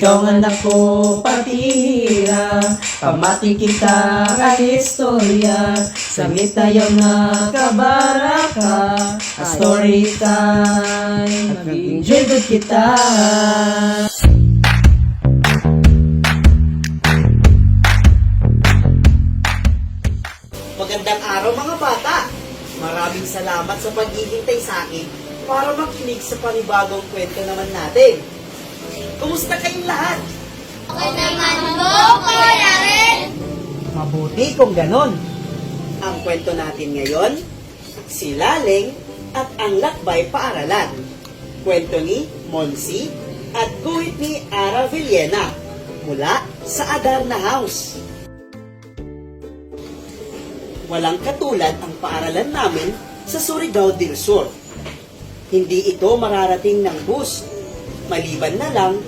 Ikaw ang anak patira. Pamati kita ang istorya. Saglit tayo na kabaraka A story time. Mag-enjoy good kita. Magandang araw mga bata! Maraming salamat sa paghihintay sa akin para makinig sa panibagong kwento naman natin. Kumusta kayong lahat? Okay naman po, Kuya Red. Mabuti kung ganon. Ang kwento natin ngayon, si Laleng at ang Lakbay Paaralan. Kwento ni Monsi at guhit ni Ara Villena mula sa Adarna House. Walang katulad ang paaralan namin sa Surigao del Sur. Hindi ito mararating ng bus, maliban na lang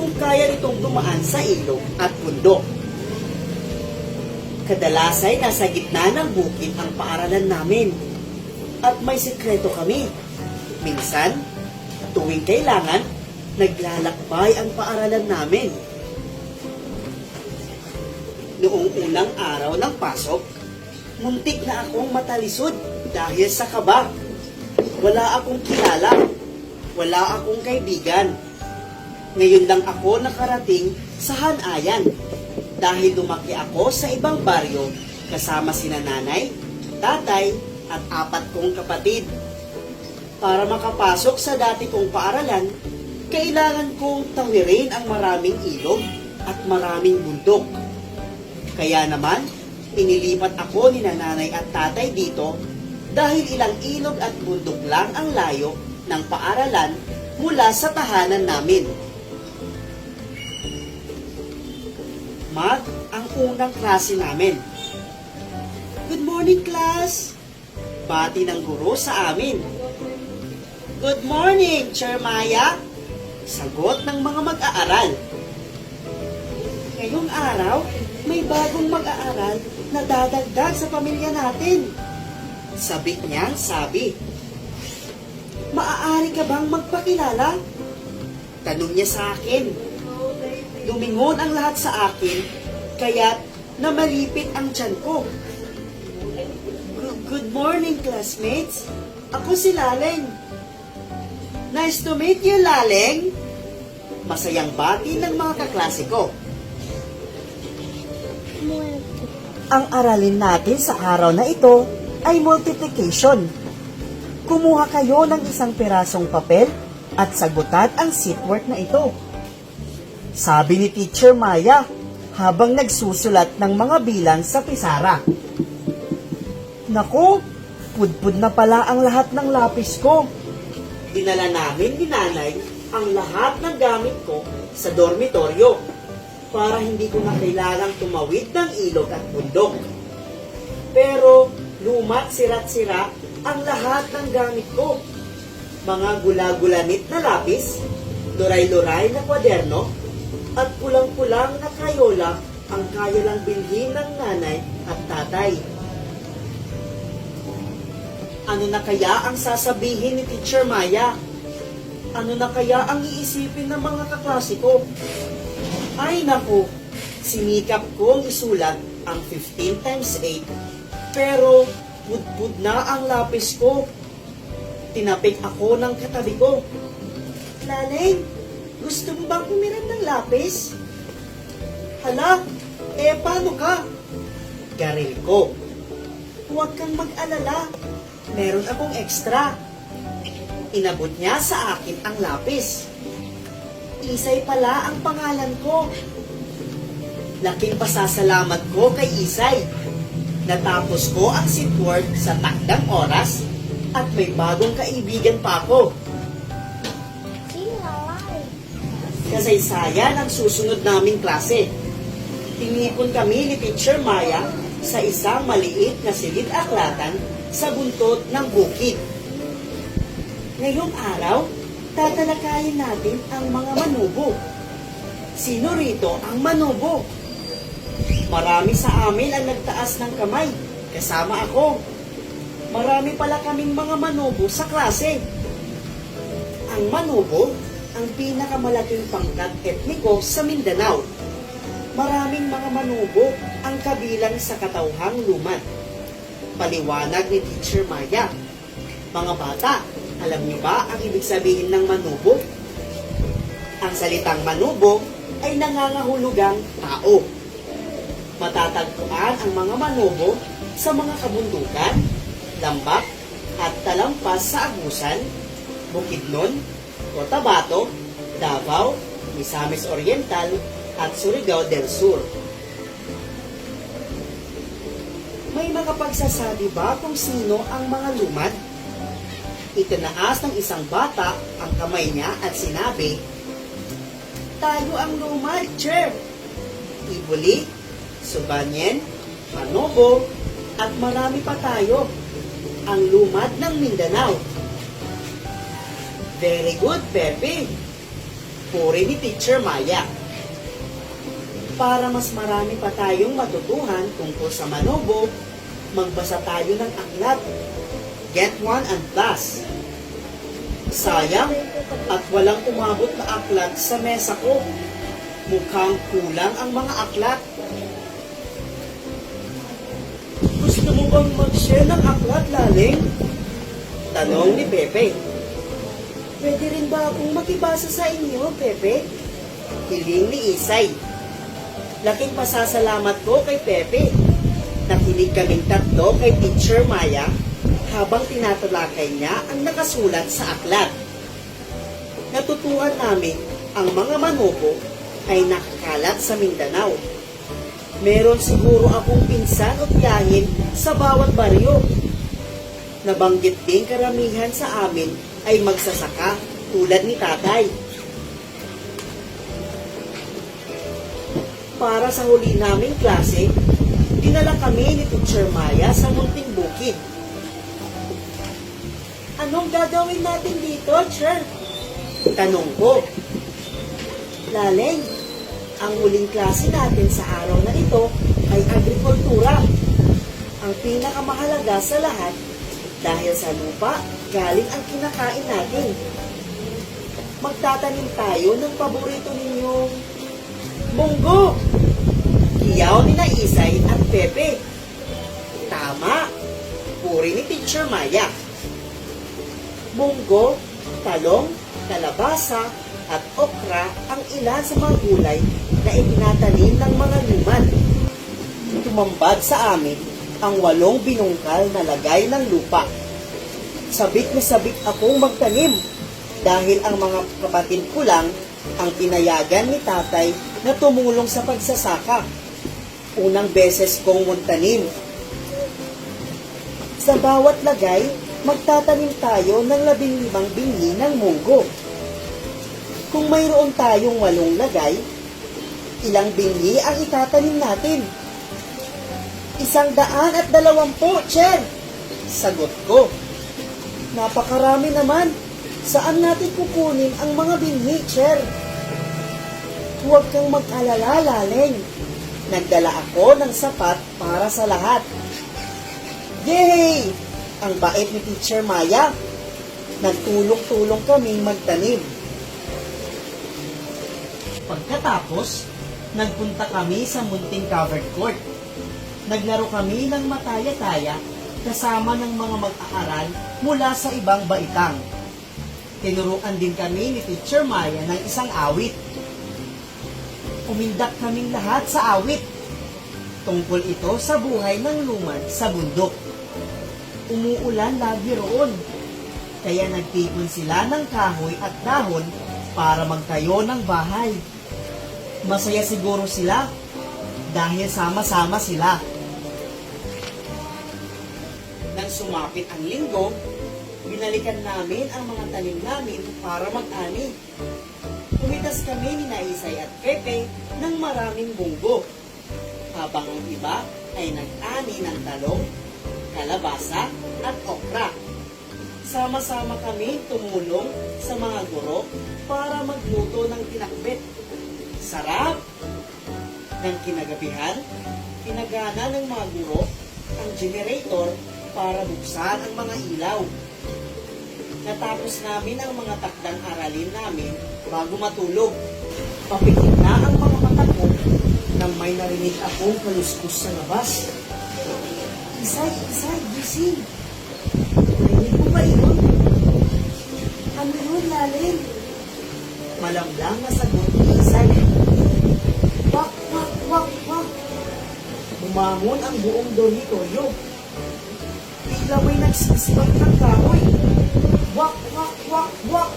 kung kaya nitong dumaan sa ilog at bundok. Kadalas ay nasa gitna ng bukid ang paaralan namin. At may sekreto kami. Minsan, tuwing kailangan, naglalakbay ang paaralan namin. Noong unang araw ng pasok, muntik na akong matalisod dahil sa kaba. Wala akong kilala. Wala akong kaibigan. Ngayon lang ako nakarating sa Hanayan dahil lumaki ako sa ibang baryo kasama sina nanay, tatay, at apat kong kapatid. Para makapasok sa dati kong paaralan, kailangan kong tawirin ang maraming ilog at maraming bundok. Kaya naman, inilipat ako ni nanay at tatay dito dahil ilang ilog at bundok lang ang layo ng paaralan mula sa tahanan namin. Mag ang unang klase namin. Good morning, class! Bati ng guro sa amin. Good morning, Chair Maya! Sagot ng mga mag-aaral. Ngayong araw, may bagong mag-aaral na dadagdag sa pamilya natin. Sabik niyang sabi. Maaari ka bang magpakilala? Tanong niya sa akin. Lumingon ang lahat sa akin, kaya't namalipit ang tiyan ko. Good- morning, classmates. Ako si Laleng. Nice to meet you, Laleng. Masayang bati ng mga kaklase ko. Ang aralin natin sa araw na ito ay multiplication. Kumuha kayo ng isang pirasong papel at sagutan ang seatwork na ito. Sabi ni Teacher Maya habang nagsusulat ng mga bilang sa pisara. Naku, pudpud na pala ang lahat ng lapis ko. Dinala namin ni nanay ang lahat ng gamit ko sa dormitoryo para hindi ko na kailangang tumawid ng ilog at bundok. Pero lumat sirat-sira ang lahat ng gamit ko. Mga gula-gulanit na lapis, luray-luray na kwaderno, at pulang-pulang na kayola ang kaya lang bilhin ng nanay at tatay. Ano na kaya ang sasabihin ni Teacher Maya? Ano na kaya ang iisipin ng mga kaklase ko? Ay naku, sinikap kong isulat ang 15 times 8, pero pudpud na ang lapis ko. Tinapik ako ng katabi ko. Laleng, gusto mo bang pumiram ng lapis? Hala, eh paano ka? Garil ko. Huwag kang mag-alala. Meron akong extra. Inabot niya sa akin ang lapis. Isay pala ang pangalan ko. Laking pasasalamat ko kay Isay. Natapos ko ang sitwork sa takdang oras at may bagong kaibigan pa ako. Kasaysayan ang susunod naming klase. Tinipon kami ni Teacher Maya sa isang maliit na silid-aklatan sa buntot ng bukid. Ngayong araw, tatalakayin natin ang mga manubo. Sino rito ang manubo? Marami sa amin ang nagtaas ng kamay, kasama ako. Marami pala kaming mga manubo sa klase. Ang manubo, ang pinakamalaking pangkat etniko sa Mindanao. Maraming mga manubo ang kabilang sa katauhang lumad. Paliwanag ni Teacher Maya. Mga bata, alam niyo ba ang ibig sabihin ng manubo? Ang salitang manubo ay nangangahulugang tao. Matatagpuan ang mga manubo sa mga kabundukan, lambak, at talampas sa Agusan, Bukidnon, Cotabato, Davao, Misamis Oriental, at Surigao del Sur. May makapagsasabi ba kung sino ang mga lumad? Itinaas ng isang bata ang kamay niya at sinabi, Tayo ang lumad, Chair! Ibuli, Subanyen, Manobo, at marami pa tayo. Ang lumad ng Mindanao. Very good, Pepe. Puri ni Teacher Maya. Para mas marami pa tayong matutuhan tungkol sa Manobo, magbasa tayo ng aklat. Get one and plus. Sayang at walang umabot na aklat sa mesa ko. Mukhang kulang ang mga aklat. Gusto mo bang mag-share ng aklat, Laling? Tanong ni Pepe. Pwede rin ba akong makibasa sa inyo, Pepe? Hiling ni Isay. Laking pasasalamat ko kay Pepe. Nakinig kaming tatlo kay Teacher Maya habang tinatalakay niya ang nakasulat sa aklat. Natutuhan namin ang mga manubo ay nakakalat sa Mindanao. Meron siguro akong pinsan o tiyahin sa bawat baryo. Nabanggit din karamihan sa amin ay magsasaka tulad ni tatay. Para sa huli naming klase, dinala kami ni Teacher Maya sa munting bukid. Anong gagawin natin dito, Chair? Tanong ko. Laleng, ang huling klase natin sa araw na ito ay agrikultura. Ang pinakamahalaga sa lahat dahil sa lupa galing ang kinakain natin. Magtatanim tayo ng paborito ninyong munggo. Iyaw ni na Isay at Pepe. Tama. Puri ni Teacher Maya. Munggo, talong, kalabasa, at okra ang ilan sa mga gulay na itinatanim ng mga lumad. Tumambad sa amin ang walong binungkal na lagay ng lupa. Sabik na sabik akong magtanim dahil ang mga kapatid ko lang ang pinayagan ni tatay na tumulong sa pagsasaka. Unang beses kong muntanim. Sa bawat lagay, magtatanim tayo ng labing limang binhi ng munggo. Kung mayroon tayong walong lagay, ilang binhi ang itatanim natin? Isang daan at dalawampu, Chen! Sagot ko. Napakarami naman. Saan natin kukunin ang mga binhi, Cher? Huwag kang mag-alala, Laleng. Nagdala ako ng sapat para sa lahat. Yay! Ang bait ni Teacher Maya. Nagtulong-tulong kaming magtanim. Pagkatapos, nagpunta kami sa munting covered court. Naglaro kami ng mataya-taya kasama ng mga mag-aaral mula sa ibang baitang. Tinuruan din kami ni Teacher Maya ng isang awit. Umindak kaming lahat sa awit. Tungkol ito sa buhay ng lumad sa bundok. Umuulan lagi roon. Kaya nagtipon sila ng kahoy at dahon para magtayo ng bahay. Masaya siguro sila dahil sama-sama sila. Nang sumapit ang linggo, binalikan namin ang mga tanim namin para mag-ani. Pumitas kami ni Naisay at Pepe ng maraming bunggo, habang ang iba ay nag-ani ng talong, kalabasa at okra. Sama-sama kami tumulong sa mga guro para magluto ng tinakbet. Sarap! Ng kinagabihan, Pinagana ng mga guro ang generator para buksan ang mga ilaw. Natapos namin ang mga takdang aralin namin bago matulog. Papikit na ang mga mata ko nang may narinig akong kaluskus sa labas. Isay, isay, gising. Narinig mo ba yun? Ano yun, Lalin? Malamlang na sagot ni Isay. Wak, wak, wak, wak. Bumangon ang buong dormitoryo. Tila may nagsisibak ng kahoy. Wak, wak, wak, wak.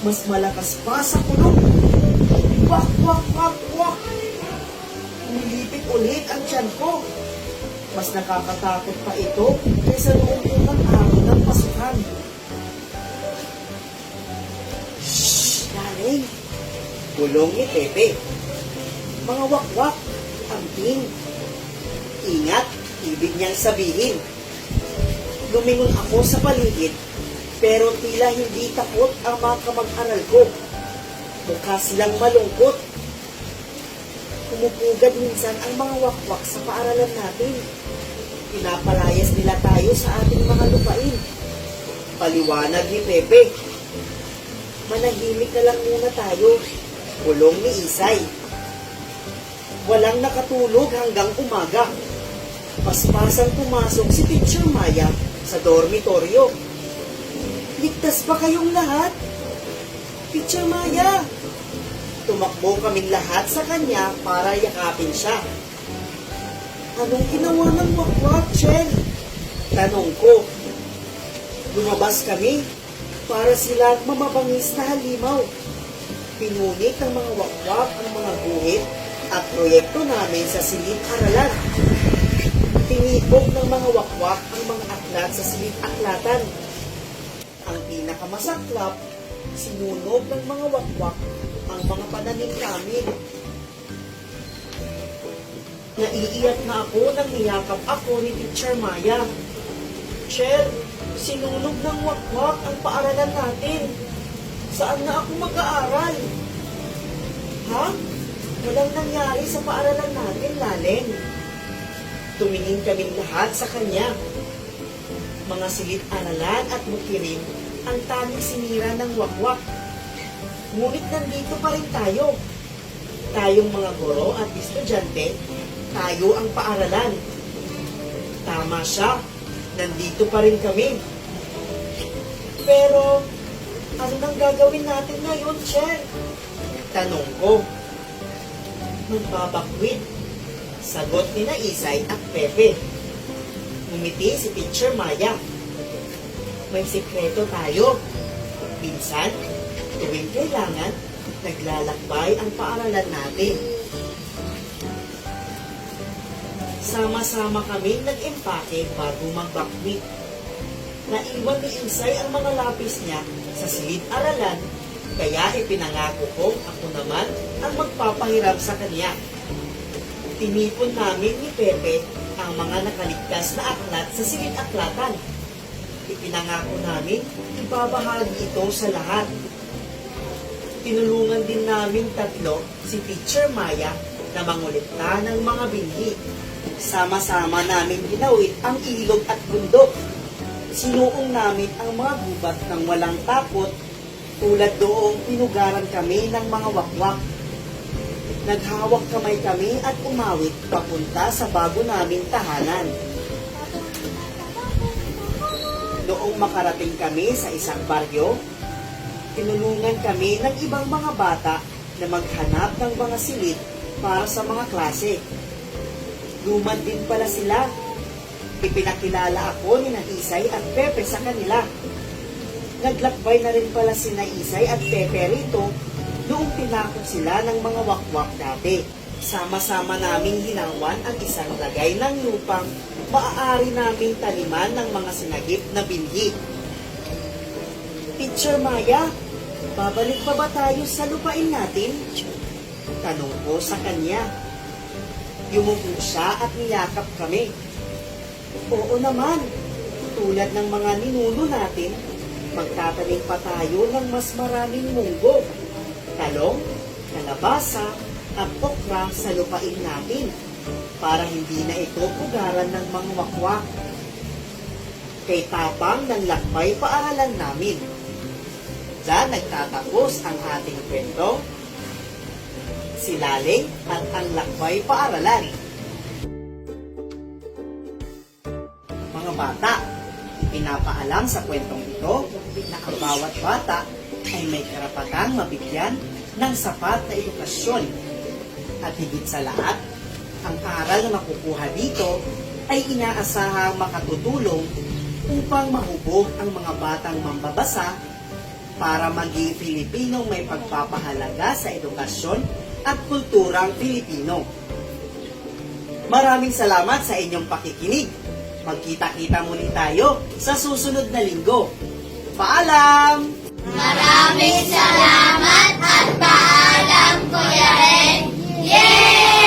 Mas malakas pa sa kulong. Wak, wak, wak, wak. Umilipit ulit ang tiyan ko. Mas nakakatakot pa ito kaysa noong unang araw ng pasukan. Shhh! Darling! Bulong ni Pepe. Mga wakwak, amping. Ingat, ibig niyang sabihin. Lumingon ako sa paligid, pero tila hindi takot ang mga kamag-aral ko. Mukha silang malungkot. Kumupugad minsan ang mga wakwak sa paaralan natin. Pinapalayas nila tayo sa ating mga lupain. Paliwanag ni Pepe. Manahimik na lang muna tayo. Bulong ni Isay. Walang nakatulog hanggang umaga. Paspasang pumasok si Teacher Maya sa dormitoryo. Ligtas ba kayong lahat? Teacher Maya! Tumakbo kaming lahat sa kanya para yakapin siya. Anong ginawa ng wakwak, Chen? Tanong ko. Lumabas kami para sila mamabangis na halimaw. Pinunit ng mga wakwak ang mga guhit at proyekto namin sa silid-aralan. Tinipog ng mga wakwak ang mga aklat sa silid-aklatan. Ang pinakamasaklap, sinunog ng mga wakwak ang mga pananim namin. Naiiyak na ako nang niyakap ako ni Teacher Maya. Cher, sinunog ng wakwak ang paaralan natin. Saan na ako mag-aaral? Ha? Walang nangyari sa paaralan natin, Lalen. Tumingin kaming lahat sa kanya. Mga silid-aralan at bukirin ang tanging sinira ng wakwak. Ngunit nandito pa rin tayo. Tayong mga guro at estudyante, tayo ang paaralan. Tama siya, nandito pa rin kami. Pero, ano nang gagawin natin ngayon, Cher? Tanong ko. Magbabakwit. Sagot ni na Isay at Pepe. Ngumiti si Teacher Maya. May sikreto tayo. Minsan, tuwing kailangan, naglalakbay ang paaralan natin. Sama-sama kami nag-empake bago magbakwit. Naiwan ni Isay ang mga lapis niya sa silid-aralan, kaya ipinangako ko ako naman ang magpapahiram sa kanya. Tinipon namin ni Pepe ang mga nakaligtas na aklat sa silid-aklatan. Ipinangako namin ibabahagi ito sa lahat. Tinulungan din namin tatlo si Teacher Maya na mangulikta ng mga binhi. Sama-sama namin ginawit ang ilog at bundok. Sinuong namin ang mga gubat ng walang takot tulad doong pinugaran kami ng mga wakwak. Naghawak kamay kami at umawit papunta sa bago naming tahanan. Noong makarating kami sa isang baryo, tinulungan kami ng ibang mga bata na maghanap ng mga silid para sa mga klase. Lumad din pala sila. Ipinakilala ako ni Isay at Pepe sa kanila. Naglakbay na rin pala si Isay at Pepe rito noong tinakot sila ng mga wakwak dati. Sama-sama naming hinawan ang isang lagay ng lupang maaari naming taniman ng mga sinagip na binhi. Teacher Maya, babalik pa ba tayo sa lupain natin? Tanong ko sa kanya. Yumuko siya at niyakap kami. Oo naman, tulad ng mga ninuno natin, magtatanim pa tayo ng mas maraming munggo, talong, kalabasa, at okra sa lupain natin. para hindi na ito pugaran ng mga wakwak. Kay tapang ng lakbay paaralan namin. Diyan nagtatapos ang ating kwento. Si Laling at ang lakbay paaralan. Mga bata, ipinapaalam sa kwentong ito na ang bawat bata ay may karapatang mabigyan ng sapat na edukasyon. At higit sa lahat, ang aral na makukuha dito ay inaasahang makatutulong upang mahubog ang mga batang mambabasa para maging Filipinong may pagpapahalaga sa edukasyon at kulturang Filipino. Maraming salamat sa inyong pakikinig. Magkita-kita muli tayo sa susunod na linggo. Paalam! Maraming salamat at paalam, Kuya Ren. Yay!